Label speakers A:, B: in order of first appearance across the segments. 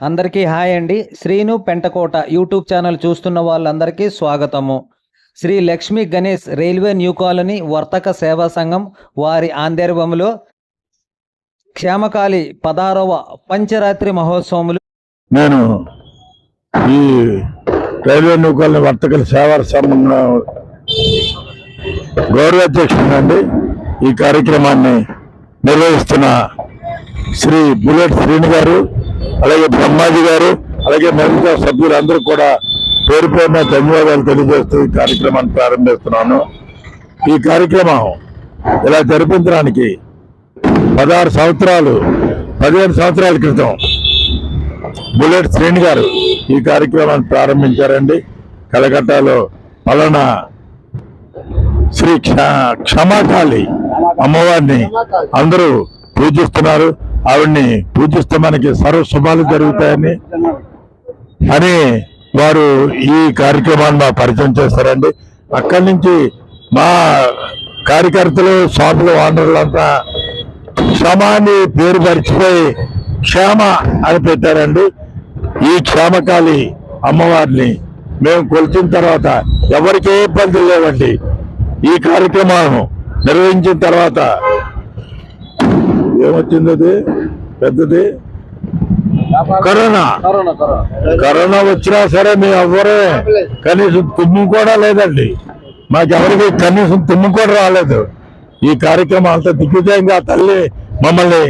A: అందరికీ హాయ్ అండి. Srinu Pentakota YouTube channel చూస్తున్న వాళ్ళందరికీ స్వాగతము. Sri Lakshmi Ganesh railway new colony వర్తక సేవా సంఘం వారి ఆందర్భంలో క్షేమకాలి పదారవ పంచరాత్రి మహోత్సవములు
B: నేను ఈ రైల్వే న్యూకాలని వర్తక సేవా సంఘం గౌరవాధ్యక్షుడండి ఈ కార్యక్రమాన్ని నిర్వహిస్తున్న శ్రీ బుల్లెట్ శ్రీని గారు అలాగే బ్రహ్మాజీ గారు అలాగే మిగతా సభ్యులందరూ కూడా పేరు పేరున ధన్యవాదాలు తెలియజేస్తూ ఈ కార్యక్రమాన్ని ప్రారంభిస్తున్నాను. ఈ కార్యక్రమం ఇలా జరిపించడానికి పదహారు సంవత్సరాలు పదిహేను సంవత్సరాల క్రితం బుల్లెట్ శ్రేణి గారు ఈ కార్యక్రమాన్ని ప్రారంభించారండి. కలకట్టాలో పలానా శ్రీ క్ష- క్షమాకాళి అమ్మవారిని అందరూ పూజిస్తున్నారు. ఆవిడ్ని పూజిస్తే మనకి సర్వశుభాలు జరుగుతాయని. అని వారు ఈ కార్యక్రమాన్ని మా పరిచయం చేస్తారండి. అక్కడి నుంచి మా కార్యకర్తలు షాపులు ఓనర్లంతా క్షమాన్ని అని పేరు పరిచిపోయి క్షేమ అని పెట్టారండి. ఈ క్షేమకాళి అమ్మవారిని మేము కొలిచిన తర్వాత ఎవరికి ఇబ్బందులు లేవండి. ఈ కార్యక్రమం నిర్వహించిన తర్వాత ఏమొచ్చింది అది పెద్దది? కరోనా. కరోనా వచ్చినా సరే మేము ఎవ్వరే కనీసం తుమ్ము కూడా లేదండి. మాకెవరికి కనీసం తుమ్ము కూడా రాలేదు. ఈ కార్యక్రమం అంత దిగ్విజయంగా ఆ తల్లి మమ్మల్ని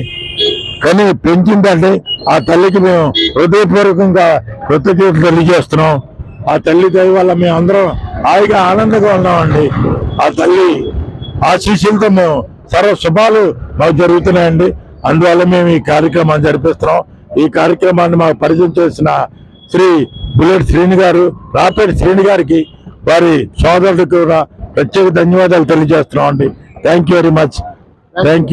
B: కని పెంచిందండి. ఆ తల్లికి మేము హృదయపూర్వకంగా కృతజ్ఞతలు తెలియజేస్తున్నాం. ఆ తల్లి దయ వల్ల మేము అందరం హాయిగా ఆనందంగా ఉన్నామండి. ఆ తల్లి ఆశీస్సులతో మేము సర్వ శుభాలు మాకు జరుగుతున్నాయండి. అందువల్ల మేము ఈ కార్యక్రమాన్ని జరిపిస్తున్నాం. ఈ కార్యక్రమాన్ని మాకు పరిచయం చేసిన శ్రీ బుల్లెట్ శ్రీని గారు రాపేటి శ్రీని గారికి వారి సోదరులకు కూడా ప్రత్యేక ధన్యవాదాలు తెలియజేస్తున్నాం అండి thank you very much thank